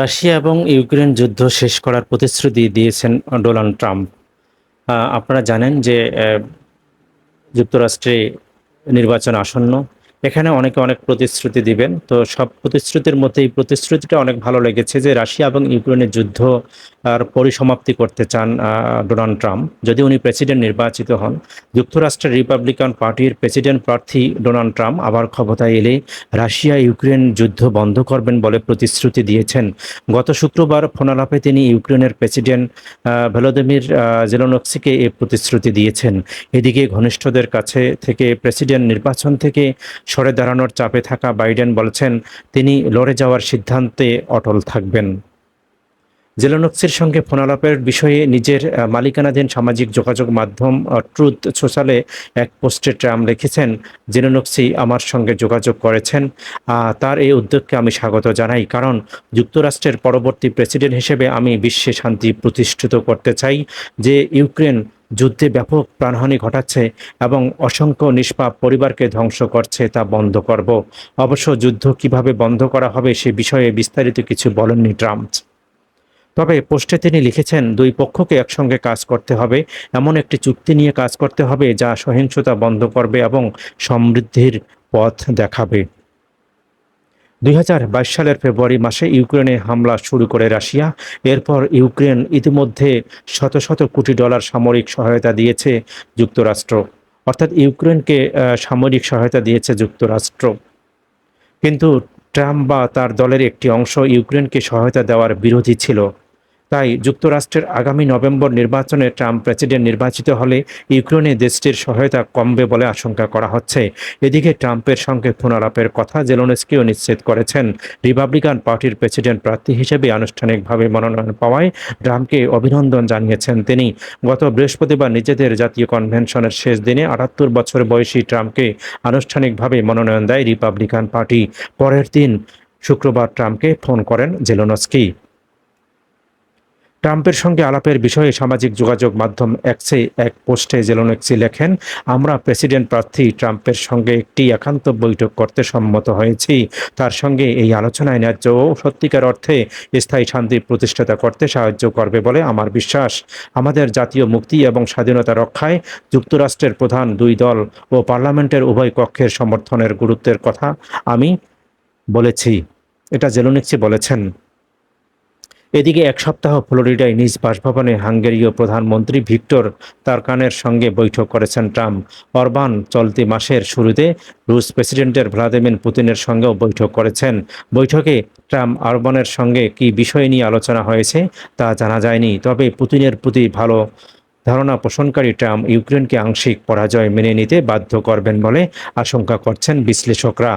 Russia এবং Ukraine যুদ্ধ শেষ করার প্রতিশ্রুতি দিয়েছেন ডোনাল্ড ট্রাম্প। আপনারা জানেন যে যুক্তরাষ্ট্রে নির্বাচন আসন্ন। এখানে অনেকে অনেক প্রতিশ্রুতি দিবেন। তো সব প্রতিশ্রুতির মধ্যে এই প্রতিশ্রুতিটা অনেক ভালো লেগেছে যে রাশিয়া এবং ইউক্রেনের যুদ্ধ আর পরিসমাপ্তি করতে চান ডোনাল্ড ট্রাম্প। যদি উনি প্রেসিডেন্ট নির্বাচিত হন, যুক্তরাষ্ট্রের রিপাবলিকান পার্টির প্রেসিডেন্ট প্রার্থী ডোনাল্ড ট্রাম্প আবার ক্ষমতায় এলে রাশিয়া ইউক্রেন যুদ্ধ বন্ধ করবেন বলে প্রতিশ্রুতি দিয়েছেন। গত শুক্রবার ফোনালাপে তিনি ইউক্রেনের প্রেসিডেন্ট ভ্লাদিমির জেলোনক্সিকে এ প্রতিশ্রুতি দিয়েছেন। এদিকে ঘনিষ্ঠদের কাছে থেকে প্রেসিডেন্ট নির্বাচন থেকে সরে দাঁড়ানোর চাপে থাকা বাইডেন বলছেন, তিনি লড়ে যাওয়ার সিদ্ধান্তে অটল থাকবেন। জেলোনক্সির সঙ্গে ফোনালাপের বিষয়ে নিজের মালিকানাধীন সামাজিক যোগাযোগ মাধ্যম ট্রুথ সোশ্যালে এক পোস্টে ট্রাম লিখেছেন, জেলোনক্সি আমার সঙ্গে যোগাযোগ করেছেন তার এই উদ্যোগকে আমি স্বাগত জানাই, কারণ যুক্তরাষ্ট্রের পরবর্তী প্রেসিডেন্ট হিসেবে আমি বিশ্বে শান্তি প্রতিষ্ঠিত করতে চাই, যে ইউক্রেন যুদ্ধে ব্যাপক প্রাণহানি ঘটাচ্ছে এবং অসংখ্য নিষ্পাপ পরিবারকে ধ্বংস করছে তা বন্ধ করব। অবশ্য যুদ্ধ কীভাবে বন্ধ করা হবে সে বিষয়ে বিস্তারিত কিছু বলেননি ট্রাম্প। তবে পোস্টে তিনি লিখেছেন, দুই পক্ষকে একসঙ্গে কাজ করতে হবে, এমন একটি চুক্তি নিয়ে কাজ করতে হবে যা সহিংসতা বন্ধ করবে এবং সমৃদ্ধির পথ দেখাবে। দুই হাজার বাইশ সালের ফেব্রুয়ারি মাসে ইউক্রেনে হামলা শুরু করে রাশিয়া। এরপর ইউক্রেন ইতিমধ্যে শত শত কোটি ডলার সামরিক সহায়তা দিয়েছে যুক্তরাষ্ট্র। অর্থাৎ ইউক্রেনকে সামরিক সহায়তা দিয়েছে যুক্তরাষ্ট্র। কিন্তু ট্রাম্প বা তার দলের একটি অংশ ইউক্রেনকে সহায়তা দেওয়ার বিরোধী ছিল। তাই যুক্তরাষ্ট্রের আগামী নভেম্বর নির্বাচনে ট্রাম্প প্রেসিডেন্ট নির্বাচিত হলে ইউক্রেনে দেশটির সহায়তা কমবে বলে আশঙ্কা করা হচ্ছে। এদিকে ট্রাম্পের সঙ্গে ফোনালাপের কথা জেলোনেস্কিও নিশ্চিত করেছেন। রিপাবলিকান পার্টির প্রেসিডেন্ট প্রার্থী হিসেবে আনুষ্ঠানিকভাবে মনোনয়ন পাওয়ায় ট্রাম্পকে অভিনন্দন জানিয়েছেন তিনি। গত বৃহস্পতিবার নিজেদের জাতীয় কনভেনশনের শেষ দিনে আটাত্তর বছর বয়সী ট্রাম্পকে আনুষ্ঠানিকভাবে মনোনয়ন দেয় রিপাবলিকান পার্টি। পরের দিন শুক্রবার ট্রাম্পকে ফোন করেন জেলোনস্কি। ট্রাম্পের সঙ্গে আলাপের বিষয়ে সামাজিক যোগাযোগ মাধ্যম এক্সে এক পোস্টে জেলোনেক্সি লেখেন, আমরা প্রেসিডেন্ট প্রার্থী ট্রাম্পের সঙ্গে একটি একান্ত বৈঠক করতে সম্মত হয়েছি। তার সঙ্গে এই আলোচনায় ন্যায্য ও সত্যিকার অর্থে স্থায়ী শান্তি প্রতিষ্ঠাতা করতে সাহায্য করবে বলে আমার বিশ্বাস। আমাদের জাতীয় মুক্তি এবং স্বাধীনতা রক্ষায় যুক্তরাষ্ট্রের প্রধান দুই দল ও পার্লামেন্টের উভয় কক্ষের সমর্থনের গুরুত্বের কথা আমি বলেছি। এটা জেলোনিক্সি বলেছেন। এদিকে এক সপ্তাহ ফ্লোরিডায় নিজ বাসভবনে হাঙ্গেরীয় প্রধানমন্ত্রী ভিক্টর তারকানের সঙ্গে বৈঠক করেছেন ট্রাম্প। অরবান চলতি মাসের শুরুতে রুশ প্রেসিডেন্টের ভ্লাদিমির পুতিনের সঙ্গেও বৈঠক করেছেন। বৈঠকে ট্রাম্প আরবানের সঙ্গে কী বিষয় নিয়ে আলোচনা হয়েছে তা জানা যায়নি, তবে পুতিনের প্রতি ভালো ধারণা পোষণকারী ট্রাম্প ইউক্রেনকে আংশিক পরাজয় মেনে নিতে বাধ্য করবেন বলে আশঙ্কা করছেন বিশ্লেষকরা।